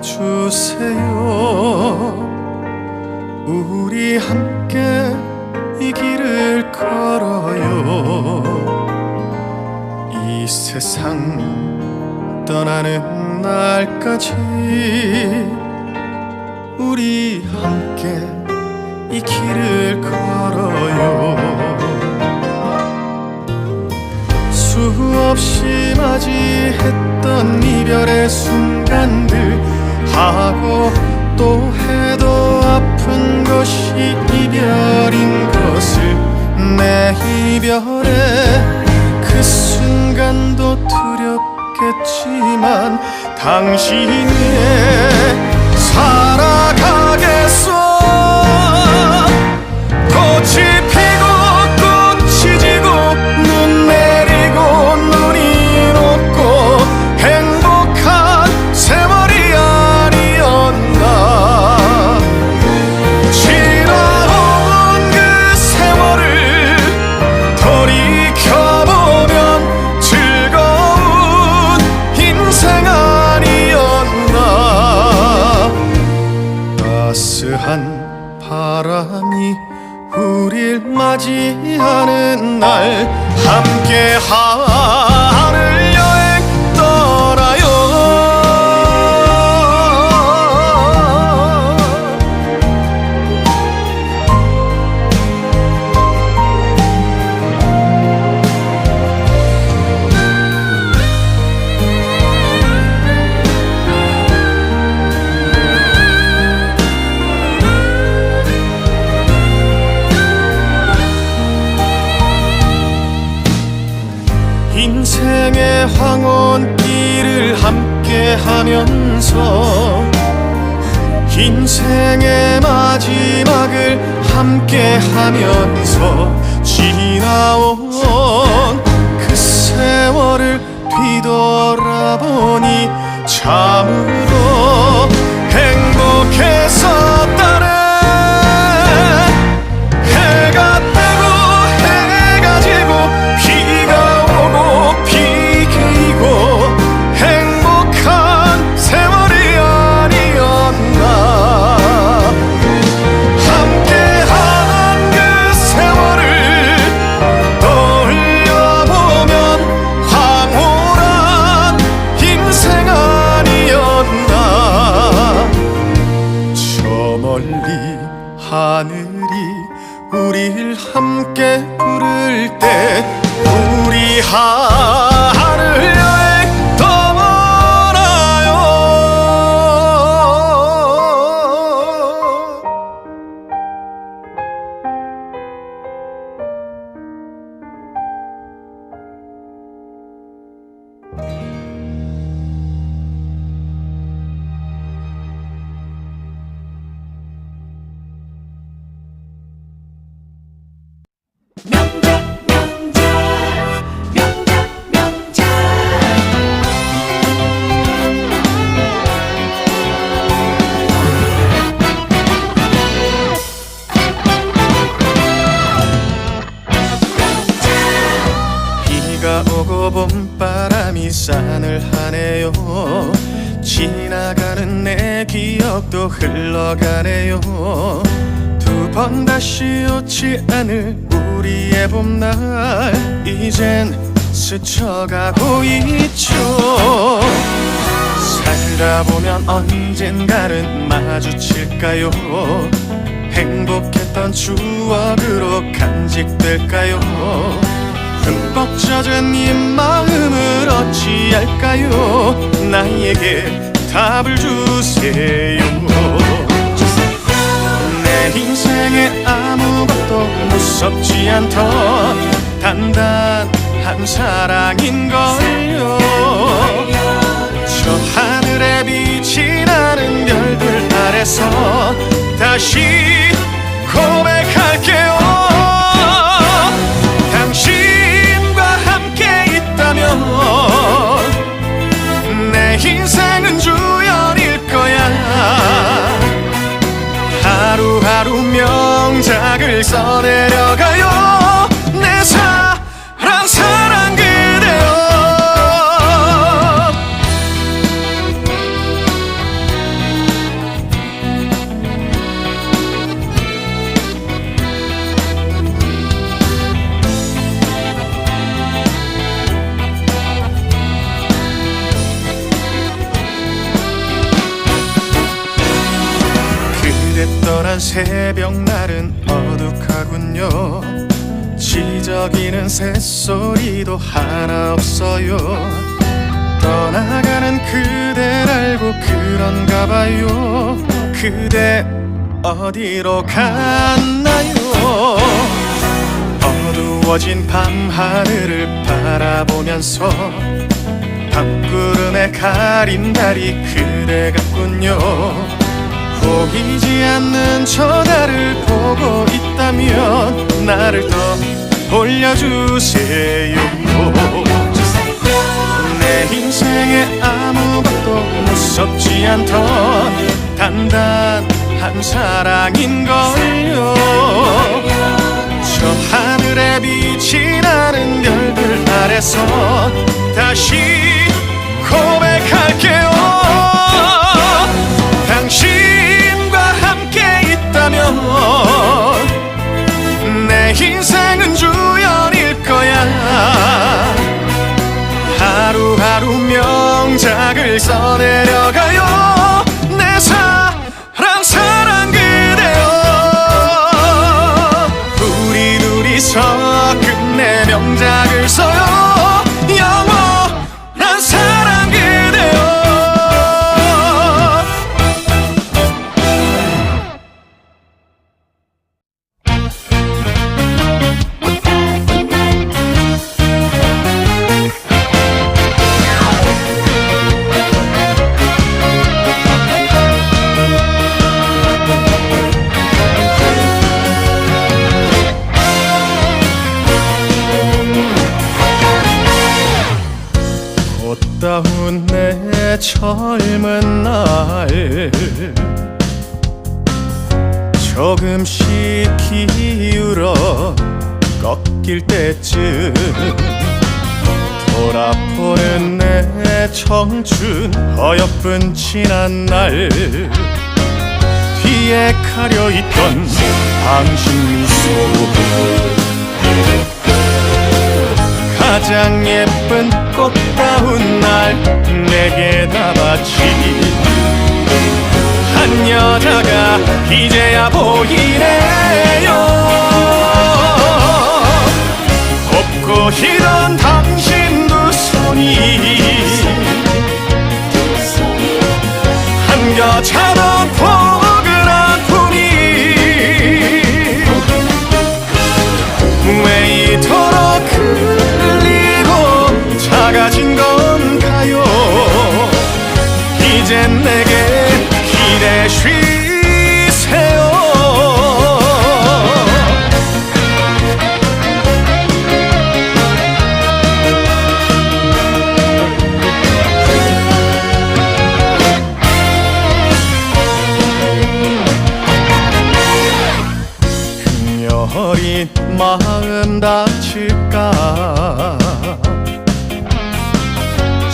주세요. 우리 함께 이 길을 걸어요. 이 세상 떠나는 날까지 우리 함께 이 길을 걸어요. 수없이 맞이했던 이별의 순간들 하고 또 해도 아픈 것이 이별인 것을 내 이별의 그 순간도 두렵겠지만 당신의 살아가겠어 인생의 황혼길을 함께 하면서 인생의 마지막을 함께 하면서 지나온 그 세월을 뒤돌아보니 참으로 행복했었 때 우리 하 오지 않을 우리의 봄날. 이젠 스쳐가고 있죠. 살다 보면 언젠가는 마주칠까요? 행복했던 추억으로 간직될까요? 흠뻑 젖은 이 마음을 어찌할까요? 나에게 답을 주세요 내 인생에 아무것도 무섭지 않던 단단한 사랑인걸요. 저 하늘에 빛이 나는 별들 아래서 다시 고백할게 하루하루 명작을 써내려가요 하지만 새벽 날은 어둑하군요. 지저귀는 새소리도 하나 없어요. 떠나가는 그댈 알고 그런가 봐요. 그대 어디로 갔나요? 어두워진 밤하늘을 바라보면서 밤구름에 가린 달이 그대 같군요 보이지 않는 저 달을 보고 있다면 나를 더 올려주세요. 내 인생에 아무것도 무섭지 않던 단단한 사랑인걸요. 저 하늘에 빛이 나는 별들 아래서 다시 고백할게요 꽃다운 내 젊은 날. 조금씩 기울어 꺾일 때쯤 돌아보는 내 청춘 어여쁜 지난 날. 뒤에 가려 있던 당신 미소 가장 예쁜 보이네요. 곱고 희던 당신 두 손이 한겨차던 포근한 분이 왜 이토록 흘리고 작아진 건가요? 이젠 내게 기대 쉬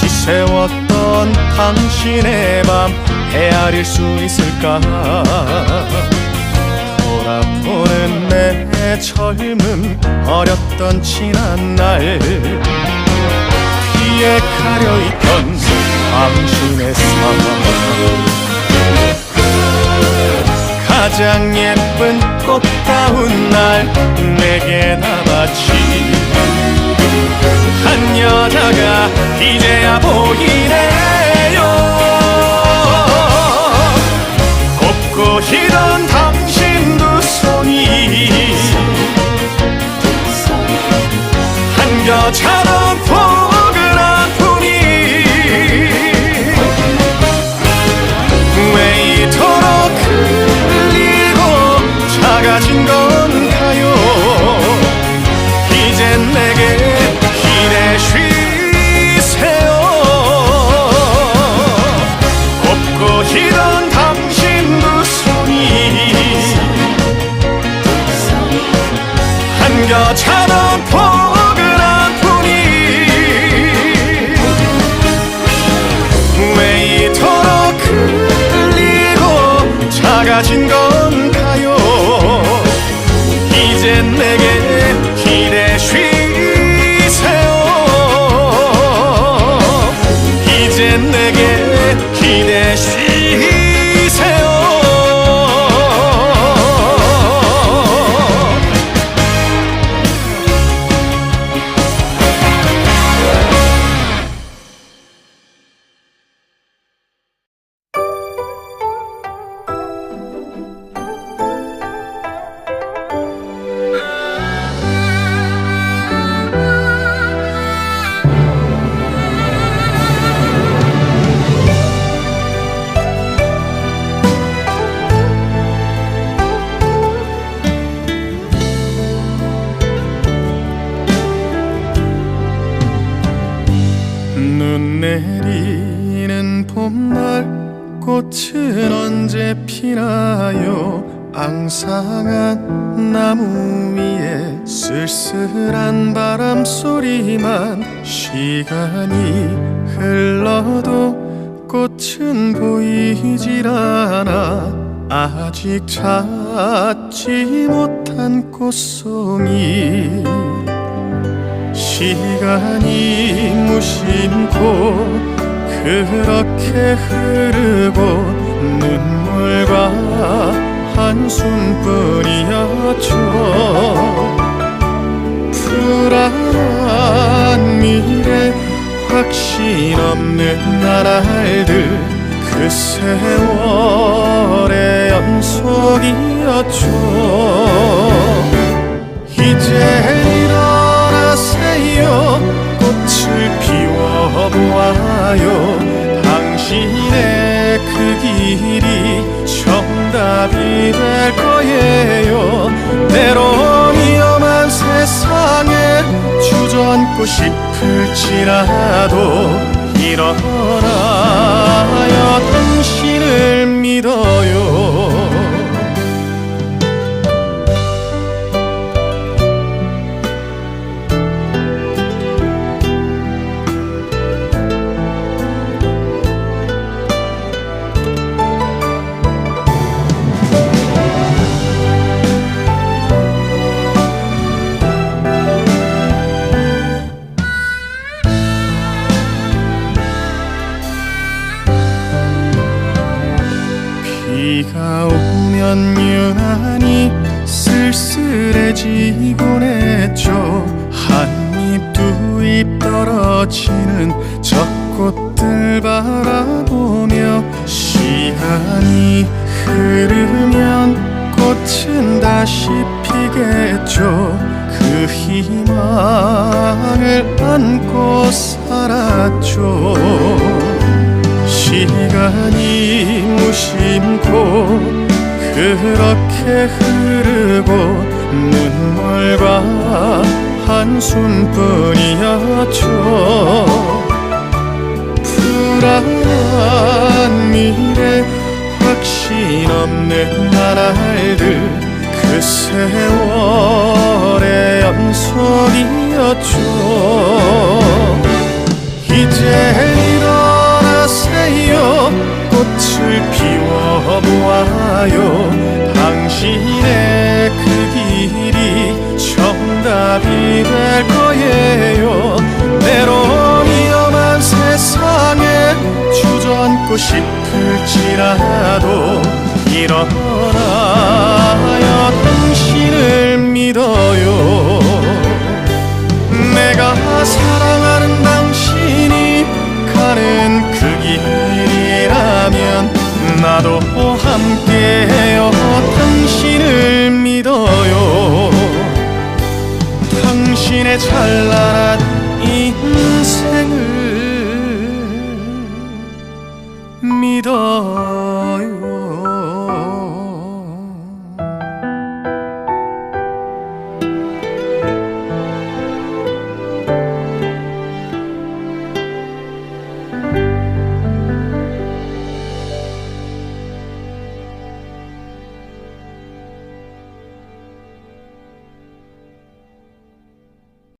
지새웠던 당신의 밤 헤아릴 수 있을까? 돌아보는 내 젊음 어렸던 지난 날. 뒤에 가려 있던 당신의 삶. 가장 예쁜 꽃다운 날 내게 다 바친 이제 이젠 내게 기대 쉬세요. 이젠 내게 기대 쉬세요 앙상한 나무 위에 쓸쓸한 바람 소리만 시간이 흘러도 꽃은 보이질 않아. 아직 찾지 못한 꽃송이 시간이 무심코 그렇게 흐르고 눈물과 한숨뿐이었죠 불안한 미래 확신 없는 나날들 그 세월의 연속이었죠. 이제 일어나세요. 꽃을 피워보아요. 당신의 그 길이 정 답이 될 거예요. 때론 위험한 세상에 주저앉고 싶을지라도 일어나요 당신을 믿어요 피겠죠 그 희망을 안고 살았죠. 시간이 무심코 그렇게 흐르고 눈물과 한숨뿐이었죠. 불안한 미래 확신 없는 나날들 그 세월의 연속이었죠. 이제 일어나세요 꽃을 피워보아요. 당신의 그 길이 정답이 될 거예요. 때론 위험한 세상에 주저앉고 싶을지라도 일어나요 당신을 믿어요. 내가 사랑하는 당신이 가는 그 길이라면 나도 함께해요. 당신을 믿어요. 당신의 찬란한 인생을